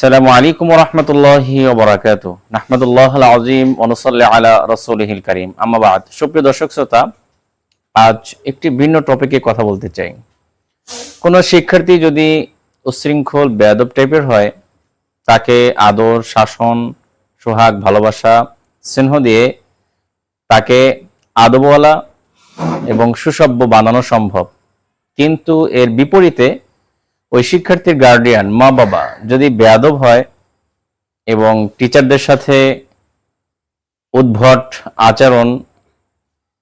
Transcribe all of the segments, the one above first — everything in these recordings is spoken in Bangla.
আসসালামু আলাইকুম রহমতুল্লাহি ওবরাকাত নাহমদুল্লাহ আজিম অনুসল্লা আলা রসুলহিল করিম। আমাবাদ সুপ্রিয় দর্শক শ্রোতা, আজ একটি ভিন্ন টপিকে কথা বলতে চাই। কোন শিক্ষার্থী যদি উশৃঙ্খল বেয়াদব টাইপের হয়, তাকে আদর, শাসন, সোহাগ, ভালোবাসা, স্নেহ দিয়ে তাকে আদবওয়ালা এবং সুসভ্য বানানো সম্ভব। কিন্তু এর বিপরীতে ওই শিক্ষার্থীর গার্ডিয়ান মা বাবা, যদি বেয়াদব হয় এবং টিচারদের সাথে উদ্ভট আচরণ,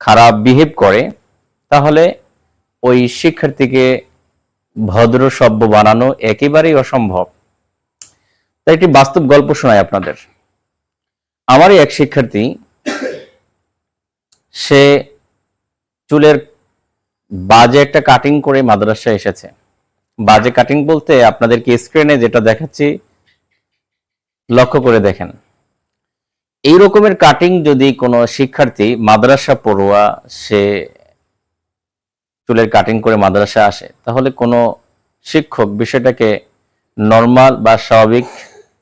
খারাপ বিহেভ করে, তাহলে ওই শিক্ষার্থীকে ভদ্র সভ্য বানানো একেবারেই অসম্ভব। তাই একটি বাস্তব গল্প শোনাই আপনাদের। আমারই এক শিক্ষার্থী, সে চুলের বাজে একটা কাটিং করে মাদ্রাসায় এসেছে। বাজে কাটিং বলতে আপনাদেরকে স্ক্রিনে যেটা দেখাচ্ছি, লক্ষ্য করে দেখেন। এই রকমের কাটিং যদি কোনো শিক্ষার্থী মাদ্রাসা পড়ুয়া, সে চুলের কাটিং করে মাদ্রাসা আসে, তাহলে কোনো শিক্ষক বিষয়টাকে নর্মাল বা স্বাভাবিক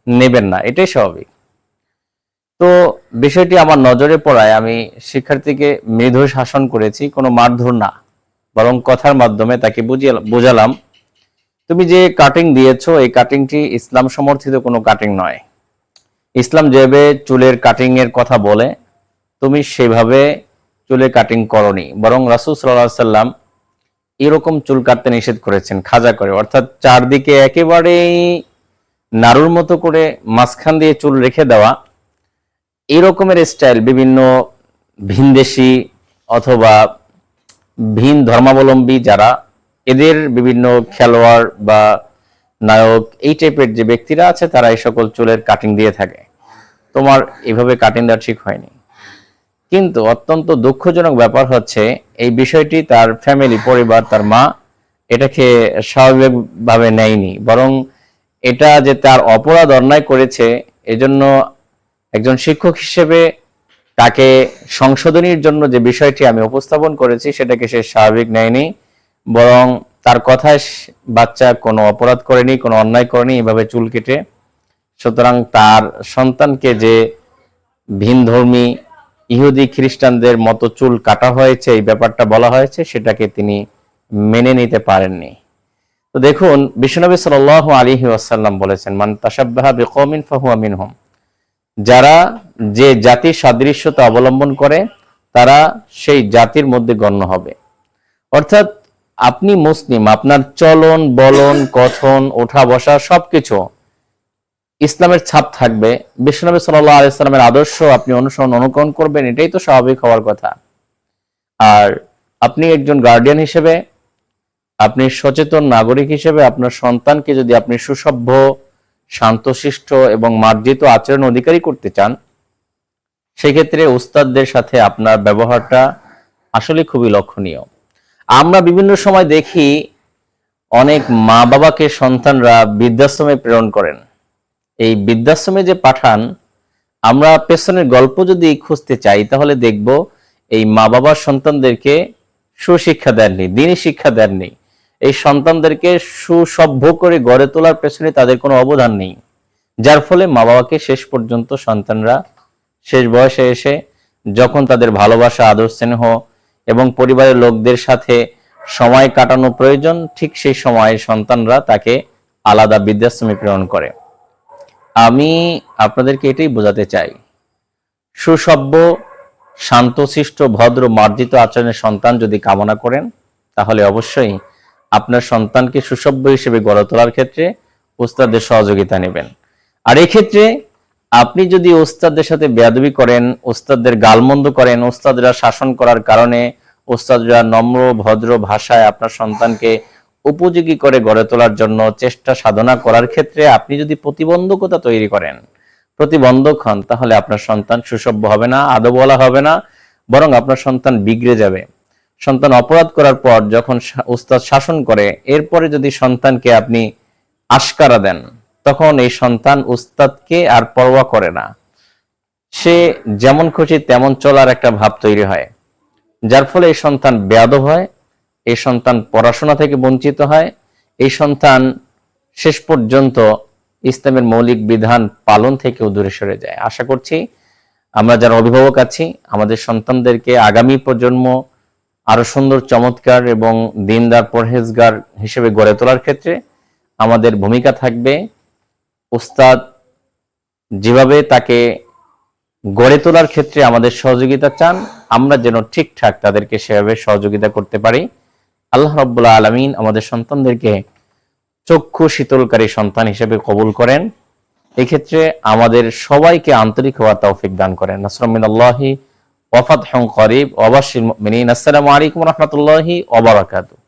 নেবেন না, এটাই স্বাভাবিক। তো বিষয়টি আমার নজরে পড়ায় আমি শিক্ষার্থীকে মৃদু শাসন করেছি, কোনো মারধর না, বরং কথার মাধ্যমে তাকে বুঝিয়ে, বোঝালাম তুমি যে কাটিং দিয়েছ, এই কাটিংটি ইসলাম সমর্থিত কোনো কাটিং নয়। ইসলাম যেভাবে চুলের কাটিং এর কথা বলে, তুমি সেভাবে চুলের কাটিং করনি। বরং রাসুল সাল্লাহ সাল্লাম এরকম চুল কাটতে নিষেধ করেছেন, খাজা করে। অর্থাৎ চারদিকে একেবারেই নাড়ুর মতো করে মাঝখান দিয়ে চুল রেখে দেওয়া, এরকমের স্টাইল বিভিন্ন ভিনদেশি অথবা ভিন ধর্মাবলম্বী যারা এদের বিভিন্ন খেলোয়াড় বা নায়ক এই টাইপের যে ব্যক্তিরা আছে, তারা এই সকল চুলের কাটিং দিয়ে থাকে। তোমার এভাবে কাটিং দেওয়া ঠিক হয়নি। কিন্তু অত্যন্ত দুঃখজনক ব্যাপার হচ্ছে, এই বিষয়টি তার ফ্যামিলি পরিবার, তার মা এটাকে স্বাভাবিকভাবে নেয়নি। বরং এটা যে তার অপরাধ অন্যায় করেছে, এজন্য একজন শিক্ষক হিসেবে তাকে সংশোধনীর জন্য যে বিষয়টি আমি উপস্থাপন করেছি, সেটাকে সে স্বাভাবিক নেয়নি। বরং তার কথায় বাচ্চা কোনো অপরাধ করেনি, কোনো অন্যায় করেনি, এভাবে চুল কেটে। সুতরাং তার সন্তানকে যে ভিনধর্মী ইহুদি খ্রিস্টানদের মতো চুল কাটা হয়েছে, এই ব্যাপারটা বলা হয়েছে, সেটাকে তিনি মেনে নিতে পারেননি। তো দেখুন, বিশ্বনবী সাল আলী ওয়াসাল্লাম বলেছেন, মান তাসাব্বাহা বিকৌমিন ফাহুয়া যারা যে জাতির সাদৃশ্যতা অবলম্বন করে, তারা সেই জাতির মধ্যে গণ্য হবে। অর্থাৎ আপনি মুসলিম, আপনার চলন, বলন কথন ওঠা, বসা সবকিছু ইসলামের ছাপ থাকবে। বিশ্বনবী সাল্লাহ আলাইস্লামের আদর্শ আপনি অনুসরণ, অনুকরণ করবেন, এটাই তো স্বাভাবিক হওয়ার কথা। আর আপনি একজন গার্ডিয়ান হিসেবে, আপনি সচেতন নাগরিক হিসেবে, আপনার সন্তানকে যদি আপনি সুসভ্য, শান্তশিষ্ট এবং মার্জিত আচরণ অধিকারী করতে চান, সেক্ষেত্রে উস্তাদদের সাথে আপনার ব্যবহারটা আসলে খুবই লক্ষণীয়। আমরা বিভিন্ন সময় দেখি অনেক মা বাবাকে সন্তানরা বৃদ্ধাশ্রমে প্রেরণ করেন। এই বৃদ্ধাশ্রমে যে পাঠান, আমরা পেছনের গল্প যদি খুঁজতে চাই, তাহলে দেখব এই মা বাবার সন্তানদেরকে সুশিক্ষা দেননি, দিনই শিক্ষা দেননি। এই সন্তানদেরকে সুসভ্য করে গড়ে তোলার পেছনে তাদের কোনো অবদান নেই। যার ফলে মা বাবাকে শেষ পর্যন্ত সন্তানরা শেষ বয়সে এসে যখন তাদের ভালোবাসা, আদর, স্নেহ এবং পরিবারের লোকদের সাথে সময় কাটানো প্রয়োজন, ঠিক সেই সময় সন্তানরা তাকে আলাদা বৃদ্ধাশ্রমে প্রেরণ করে। আমি আপনাদেরকে এটাই বোঝাতে চাই। সুসভ্য শান্তশিষ্ট ভদ্র, মার্জিত আচরণের সন্তান যদি কামনা করেন, তাহলে অবশ্যই আপনার সন্তানকে সুসভ্য হিসেবে গড়ে তোলার ক্ষেত্রে উস্তাদের সহযোগিতা নেবেন। আর এক্ষেত্রে আপনি যদি ওস্তাদদের সাথে বেয়াদবি করেন, ওস্তাদদের গালমন্দ করেন, ওস্তাদরা শাসন করার কারণে ওস্তাদরা নম্র, ভদ্র ভাষায় আপনার সন্তানকে উপযোগী করে গড়ে তোলার জন্য চেষ্টা সাধনা করার ক্ষেত্রে আপনি যদি প্রতিবন্ধকতা তৈরি করেন, প্রতিবন্ধক হন, তাহলে আপনার সন্তান সুসভ্য হবে না আদবলা হবে না, বরং আপনার সন্তান বিগড়ে যাবে। সন্তান অপরাধ করার পর যখন উস্তাদ শাসন করে, এরপরে যদি সন্তানকে আপনি আশকারা দেন তখন এই সন্তান উস্তাদকে আর পরোয়া করে না। সে যেমন খুশি তেমন চলার একটা ভাব তৈরি হয়। যার ফলে এই সন্তান বেয়াদব হয়, এই সন্তান পড়াশোনা থেকে বঞ্চিত হয়, এই সন্তান শেষ পর্যন্ত ইসলামের মৌলিক বিধান পালন থেকেও দূরে সরে যায়। আশা করছি আমরা যারা অভিভাবক আছি, আমাদের সন্তানদেরকে আগামী প্রজন্ম আরও সুন্দর, চমৎকার এবং দিনদার, পরহেজগার হিসেবে গড়ে তোলার ক্ষেত্রে আমাদের ভূমিকা থাকবে। উস্তাদ যেভাবে তাকে গড়ে তোলার ক্ষেত্রে আমাদের সহযোগিতা চান, আমরা যেন ঠিকঠাক তাদেরকে সেভাবে সহযোগিতা করতে পারি। আল্লাহ রব্বুল্লাহ আলমিন আমাদের সন্তানদেরকে চক্ষু শীতলকারী সন্তান হিসেবে কবুল করেন। এক্ষেত্রে আমাদের সবাইকে আন্তরিক হওয়া তৌফিক দান করেন। নাসরমিন আল্লাহি ওয়াফাত হং করিব। ওয়াবাশিল মুমিনিন। আসসালামু আলাইকুম রহমতুল্লাহি ওবারাকাতুহ